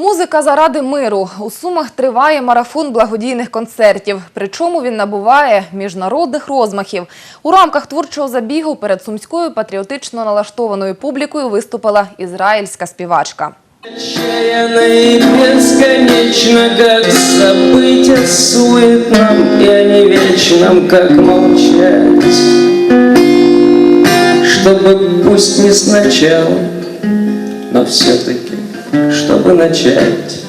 Музика заради миру. У Сумах триває марафон благодійних концертів. Причому він набуває міжнародних розмахів. У рамках творчого забігу перед сумською патріотично налаштованою публікою виступила ізраїльська співачка. Чтобы пусть не сначала, но все-таки, чтобы начать.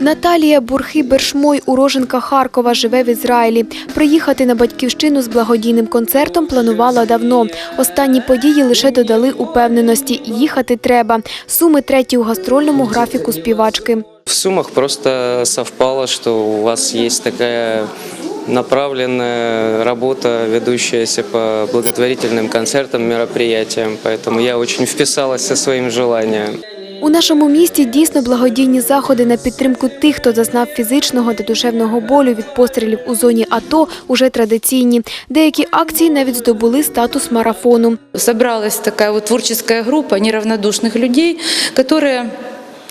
Наталія Бурхи-Бершмой, уроженка Харкова, живе в Ізраїлі. Приїхати на батьківщину з благодійним концертом планувала давно. Останні події лише додали упевненості – їхати треба. Суми треті у гастрольному графіку співачки. В Сумах просто совпало, что у вас есть такая направленная работа, ведущаяся по благотворительным концертам, мероприятиям. Поэтому я очень вписалась со своим желанием. У нашому місті дійсно благодійні заходи на підтримку тих, хто зазнав фізичного та душевного болю від пострілів у зоні АТО, уже традиційні. Деякі акції навіть здобули статус марафону. собралась такая вот творческая группа неравнодушных людей, которые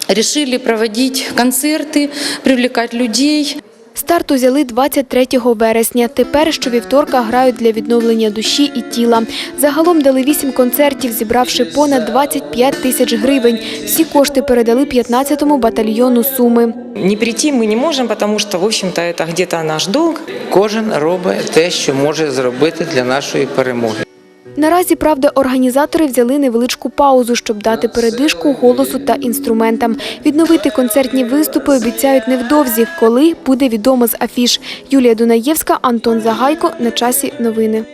решили проводить концерты, привлекать людей. Старт узяли 23 вересня. Тепер щовівторка грають для відновлення душі і тіла. Загалом дали 8 концертів, зібравши понад 25 тисяч гривень. Всі кошти передали 15-му батальйону Суми. Не прийти мы не можем, потому что, в общем-то, это где-то наш долг. Кожен робить те, що може зробити для нашої перемоги. Наразі, правда, організатори взяли невеличку паузу, щоб дати передишку голосу та інструментам. Відновити концертні виступи обіцяють невдовзі, коли буде відомо з афіш. Юлія Дунаєвська, Антон Загайко. На часі новини.